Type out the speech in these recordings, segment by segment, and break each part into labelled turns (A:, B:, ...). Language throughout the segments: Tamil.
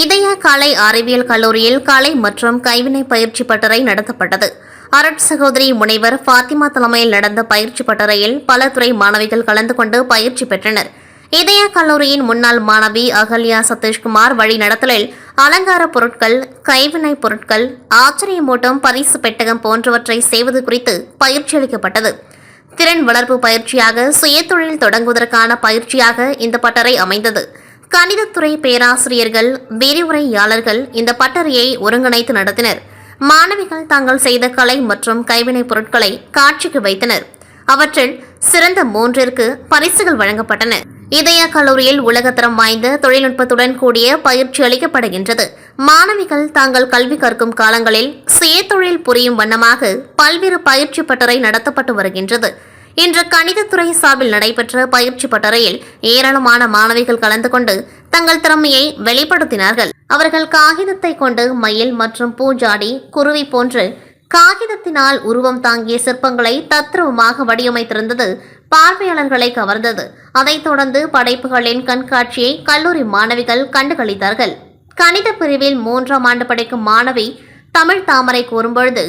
A: இதய கலை அறிவியல் கல்லூரியில் கலை மற்றும் கைவினை பயிற்சி பட்டறை நடத்தப்பட்டது. அரட் சகோதரி முனைவர் ஃபாத்திமா தலைமையில் நடந்த பயிற்சி பட்டறையில் பல துறை மாணவிகள் கலந்து கொண்டு பயிற்சி பெற்றனர். இதய கல்லூரியின் முன்னாள் மாணவி அகல்யா சதீஷ்குமார் வழி நடத்தலில் அலங்கார பொருட்கள் கைவினை பொருட்கள் ஆச்சரியமூட்டம் பரிசு பெட்டகம் போன்றவற்றை செய்வது குறித்து பயிற்சி அளிக்கப்பட்டது. திறன் வளர்ப்பு பயிற்சியாக சுயதொழில் தொடங்குவதற்கான பயிற்சியாக இந்த பட்டறை அமைந்தது. கணிதத்துறை பேராசிரியர்கள் விரிவுரையாளர்கள் இந்த பட்டறையை ஒருங்கிணைத்து நடத்தினர். மாணவிகள் தாங்கள் செய்த கலை மற்றும் கைவினைப் பொருட்களை காட்சிக்கு வைத்தனர். அவற்றில் சிறந்த மூன்றிற்கு பரிசுகள் வழங்கப்பட்டன. இதய கல்லூரியில் உலகத்தரம் வாய்ந்த தொழில்நுட்பத்துடன் கூடிய பயிற்சி அளிக்கப்படுகின்றது. மாணவிகள் தாங்கள் கல்வி கற்கும் காலங்களில் சுயதொழில் புரியும் வண்ணமாக பல்வேறு பயிற்சி பட்டறை நடத்தப்பட்டு வருகின்றது. இன்று கணிதத்துறை சார்பில் நடைபெற்ற பயிற்சி பட்டறையில் ஏராளமான மாணவிகள் கலந்து கொண்டு தங்கள் திறமையை வெளிப்படுத்தினார்கள். அவர்கள் காகிதத்தை கொண்டு மயில் மற்றும் பூஜாடி குருவி போன்று காகிதத்தினால் உருவம் தாங்கிய சிற்பங்களை தத்ரூபமாக வடிவமைத்திருந்தது பார்வையாளர்களை கவர்ந்தது. அதைத் தொடர்ந்து படைப்புகளின் கண்காட்சியை கல்லூரி மாணவிகள் கண்டுகளித்தார்கள். கணித பிரிவில் மூன்றாம் ஆண்டு படிக்கும் மாணவி தமிழ் தாமரை கூறும்பொழுது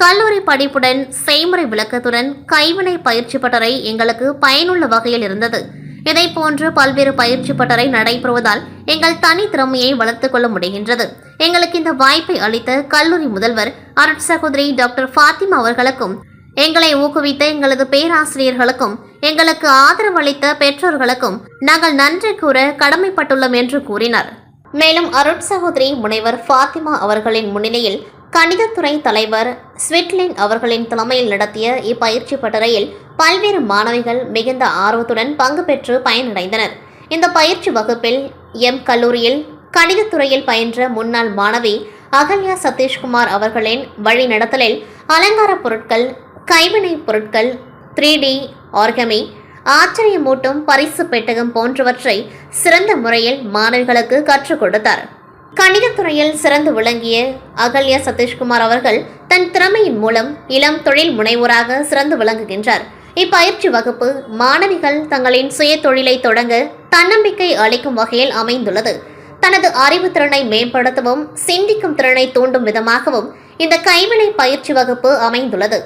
A: கல்லூரி படிப்புடன் செய்முறை விளக்கத்துடன் கைவினை பயிற்சி பட்டறை எங்களுக்கு பயனுள்ள வகையில் இருந்தது. இதை போன்று பல்வேறு பயிற்சி பட்டறை நடைபெறுவதால் எங்கள் தனி திறமையை வளர்த்துக் கொள்ள முடிகின்றது. எங்களுக்கு இந்த வாய்ப்பை அளித்த கல்லூரி முதல்வர் அருட் சகோதரி டாக்டர் ஃபாத்திமா அவர்களுக்கும் எங்களை ஊக்குவித்த எங்களது பேராசிரியர்களுக்கும் எங்களுக்கு ஆதரவளித்த பெற்றோர்களுக்கும் நாங்கள் நன்றி கூற கடமைப்பட்டுள்ளோம் என்று கூறினார். மேலும் அருட் சகோதரி முனைவர் ஃபாத்திமா அவர்களின் முன்னிலையில் கணிதத்துறை தலைவர் ஸ்விட்லின் அவர்களின் தலைமையில் நடத்திய இப்பயிற்சி பட்டறையில் பல்வேறு மாணவிகள் மிகுந்த ஆர்வத்துடன் பங்கு பெற்று பயனடைந்தனர். இந்த பயிற்சி வகுப்பில் எம் கல்லூரியில் கணிதத்துறையில் பயின்ற முன்னாள் மாணவி அகல்யா சதீஷ்குமார் அவர்களின் வழிநடத்தலில் அலங்காரப் அலங்கார பொருட்கள் கைவினைப் பொருட்கள் த்ரீ டி ஆர்கமி ஆச்சரியமூட்டும் பரிசு பெட்டகம் போன்றவற்றை சிறந்த முறையில் மாணவிகளுக்கு கற்றுக் கொடுத்தார். கணிதத்துறையில் சிறந்து விளங்கிய அகல்யா சதீஷ்குமார் அவர்கள் தன் திறமையின் மூலம் இளம் தொழில் முனைவோராக சிறந்து விளங்குகின்றார். இப்பயிற்சி வகுப்பு மாணவிகள் தங்களின் சுய தொழிலை தொடங்க தன்னம்பிக்கை அளிக்கும் வகையில் அமைந்துள்ளது. தனது அறிவு திறனை மேம்படுத்தவும் சிந்திக்கும் திறனை தூண்டும் விதமாகவும் இந்த கைவினை பயிற்சி வகுப்பு அமைந்துள்ளது.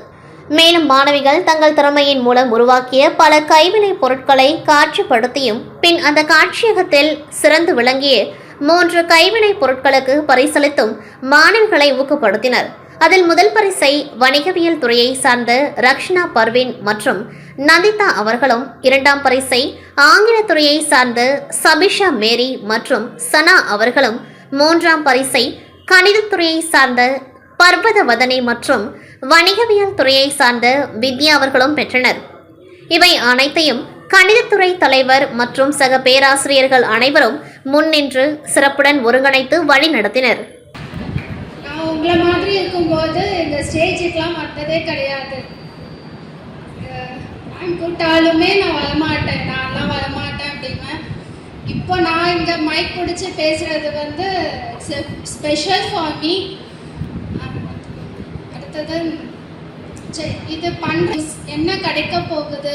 A: மேலும் மாணவிகள் தங்கள் திறமையின் மூலம் உருவாக்கிய பல கைவினை பொருட்களை காட்சிப்படுத்தியும் பின் அந்த காட்சியகத்தில் சிறந்து விளங்கிய மூன்று கைவினைப் பொருட்களுக்கு பரிசளித்தும் மாணவிகளை ஊக்கப்படுத்தினர். அதில் முதல் பரிசை வணிகவியல் துறையை சார்ந்த ரக்ஷனா பர்வீன் மற்றும் நந்திதா அவர்களும் இரண்டாம் பரிசை ஆங்கில துறையை சார்ந்த சபிஷா மேரி மற்றும் சனா அவர்களும் மூன்றாம் பரிசை கணிதத்துறையை சார்ந்த பர்வதவதனி மற்றும் வணிகவியல் துறையை சார்ந்த வித்யா அவர்களும் பெற்றனர். இவை அனைத்தையும் கணிதத்துறை தலைவர் மற்றும் சக பேராசிரியர்கள் அனைவரும் முன்னின்று சிறப்புடன் ஒருங்கிணைத்து வழி நடத்தினர்.
B: நான் உங்களை மாதிரி இருக்கும்போது இந்த ஸ்டேஜுக்கெலாம் வந்ததே கிடையாது. நான் கூட்டாலுமே நான் வரமாட்டேன். நான்லாம் வரமாட்டேன் அப்படின்னேன் இப்போ நான் இந்த மைக் பிடிச்சி பேசுகிறது வந்து ஸ்பெஷல் ஃபார் மீ அடுத்தது சரி இது பண்ணுற என்ன கிடைக்க போகுது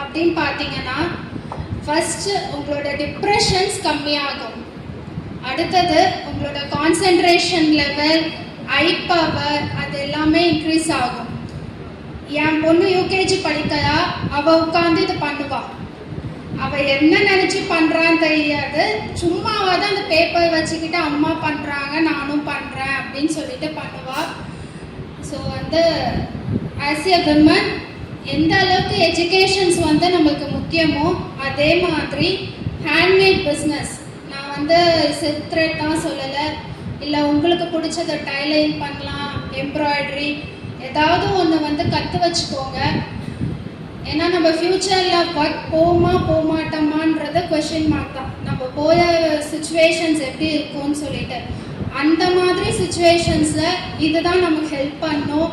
B: அப்படின்னு பார்த்தீங்கன்னா ஃபஸ்ட்டு உங்களோட டிப்ரெஷன்ஸ் கம்மியாகும். அடுத்தது உங்களோட கான்சென்ட்ரேஷன் லெவல் ஐ பவர் அது எல்லாமே இன்க்ரீஸ் ஆகும். என் பொண்ணு யூகேஜி படிக்கிறா அவள் உட்காந்து இது பண்ணுவாள் அவள் என்ன நினச்சி பண்ணுறான்னு தெரியாது. சும்மாவாக தான் அந்த பேப்பர் வச்சுக்கிட்டு அம்மா பண்ணுறாங்க நானும் பண்ணுறேன் அப்படின்னு சொல்லிட்டு பண்ணுவாள் ஸோ வந்து ஆஸ் எ விமன் எந்த அளவுக்கு எஜுகேஷன்ஸ் வந்து நம்மளுக்கு முக்கியமோ அதே மாதிரி ஹேண்ட்மேட் பிஸ்னஸ் நான் வந்து சித்ரெட் தான் சொல்லலை. இல்லை உங்களுக்கு பிடிச்சத டைலரிங் பண்ணலாம் எம்ப்ராய்டரி ஏதாவது ஒன்று வந்து கற்று வச்சுக்கோங்க. ஏன்னா நம்ம ஃப்யூச்சரில் ஒர்க் போமா போமாட்டோமான்றது கொஷின் மார்க் தான். நம்ம போகிற சுச்சுவேஷன்ஸ் எப்படி இருக்கும்னு சொல்லிட்டு. அந்த மாதிரி சுச்சுவேஷன்ஸில் இதுதான் நமக்கு ஹெல்ப் பண்ணும்.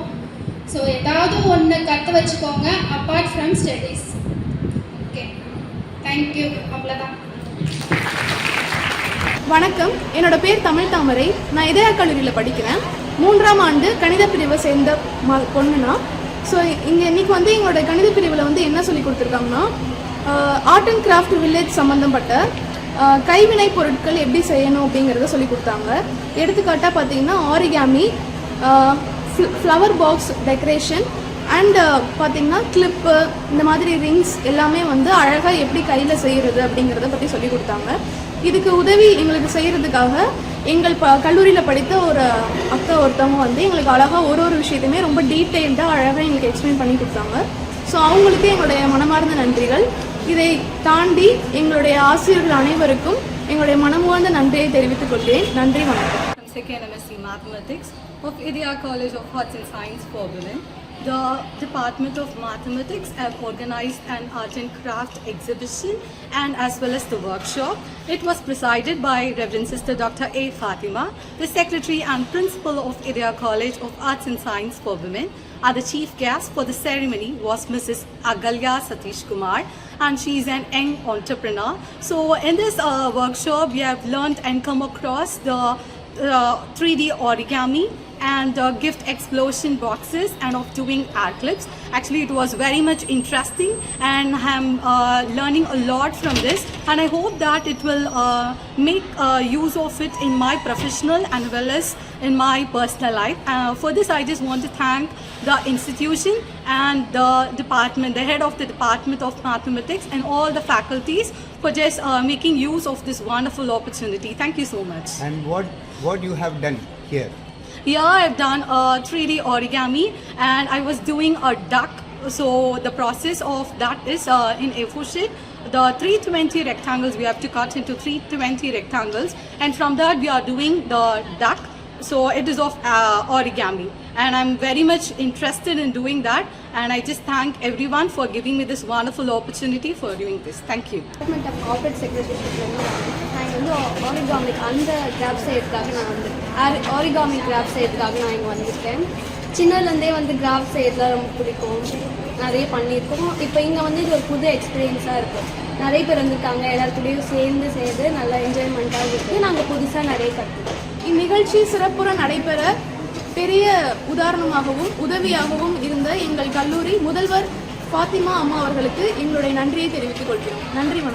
B: ஸோ ஏதாவது ஒன்று கற்று வச்சுக்கோங்க apart from studies okay thank you அவ்வளோதான்
C: வணக்கம். என்னோட பேர் தமிழ் தாமரை. நான் இதய கல்லூரியில் படிக்கிறேன். மூன்றாம் ஆண்டு கணித பிரிவை சேர்ந்த ம பொண்ணுனா. ஸோ இங்கே இன்னைக்கு வந்து எங்களோட கணித பிரிவில் வந்து என்ன சொல்லி கொடுத்துருக்காங்கன்னா ஆர்ட் அண்ட் கிராஃப்ட் வில்லேஜ் சம்மந்தப்பட்ட கைவினை பொருட்கள் எப்படி செய்யணும் அப்படிங்கிறத சொல்லி கொடுத்தாங்க. எடுத்துக்காட்டாக பார்த்தீங்கன்னா origami flower box decoration and பார்த்தீங்கன்னா கிளிப்பு இந்த மாதிரி ரிங்ஸ் எல்லாமே வந்து அழகாக எப்படி கையில் செய்கிறது அப்படிங்கிறத பற்றி சொல்லி கொடுத்தாங்க. இதுக்கு உதவி எங்களுக்கு செய்கிறதுக்காக எங்கள் ப கல்லூரியில் படித்த ஒரு அக்கா ஒருத்தவங்க வந்து எங்களுக்கு அழகாக ஒரு ஒரு விஷயத்தையுமே ரொம்ப டீட்டெயில்டாக அழகாக எங்களுக்கு எக்ஸ்பிளைன் பண்ணி கொடுத்தாங்க. ஸோ அவங்களுக்கு எங்களுடைய மனமார்ந்த நன்றிகள். இதை தாண்டி எங்களுடைய ஆசிரியர்கள் அனைவருக்கும் எங்களுடைய மனமார்ந்த நன்றியை தெரிவித்துக் கொள்கிறேன். நன்றி வணக்கம்.
D: Second MSc mathematics of Idea College of Arts and Science for Women. The Department of Mathematics have organized an art and craft exhibition and as well as the workshop. It was presided by Reverend Sister Dr. A. Fatima, the Secretary and Principal of Idea College of Arts and Science for Women. Our chief guest for the ceremony was Mrs. Agalya Satish Kumar and she is an young entrepreneur. So in this uh, workshop, we have learned and come across the uh, 3D origami and uh, gift explosion boxes and of doing art clips. Actually, it was very much interesting and I'm uh, learning a lot from this and I hope that it will uh, make uh, use of it in my professional and well as in my personal life. Uh, for this, I just want to thank the institution and the department, the head of the Department of Mathematics and all the faculties for just uh, making use of this wonderful opportunity. Thank you so much.
E: And what what you have done here?
D: Here I've done a 3D origami and I was doing a duck. So the process of that is uh, in A4 sheet. The 320 rectangles we have to cut into 320 rectangles and from that we are doing the duck. So it is of uh, origami and I'm very much interested in doing that and I just thank everyone for giving me this wonderful opportunity for doing this. Thank you.
F: வந்து ஆரிகாமிக் அந்த கிராஃப்ட் செய்யறதுக்காக நான் வந்து ஆரிகாமிக் கிராஃப்ட் செய்யறதுக்காக நான் இங்கே வந்திருக்கேன். சின்னதுலேருந்தே வந்து கிராஃப்ட் செய்யறதுலாம் ரொம்ப பிடிக்கும். நிறைய பண்ணியிருக்கோம். இப்போ இங்கே வந்து இது ஒரு புது எக்ஸ்பீரியன்ஸாக இருக்குது நிறைய பேர் வந்திருக்காங்க எல்லாத்துலேயும் சேர்ந்து செய்து நல்லா என்ஜாய்மெண்ட்டாக இருக்குது நாங்கள் புதுசாக நிறைய கற்றுக்கோம்
C: இந்நிகழ்ச்சி சிறப்புற நடைபெற பெரிய உதாரணமாகவும் உதவியாகவும் இருந்த எங்கள் கல்லூரி முதல்வர் ஃபாத்திமா அம்மா அவர்களுக்கு எங்களுடைய நன்றியை தெரிவித்துக் கொள்கிறோம். நன்றி வணக்கம்.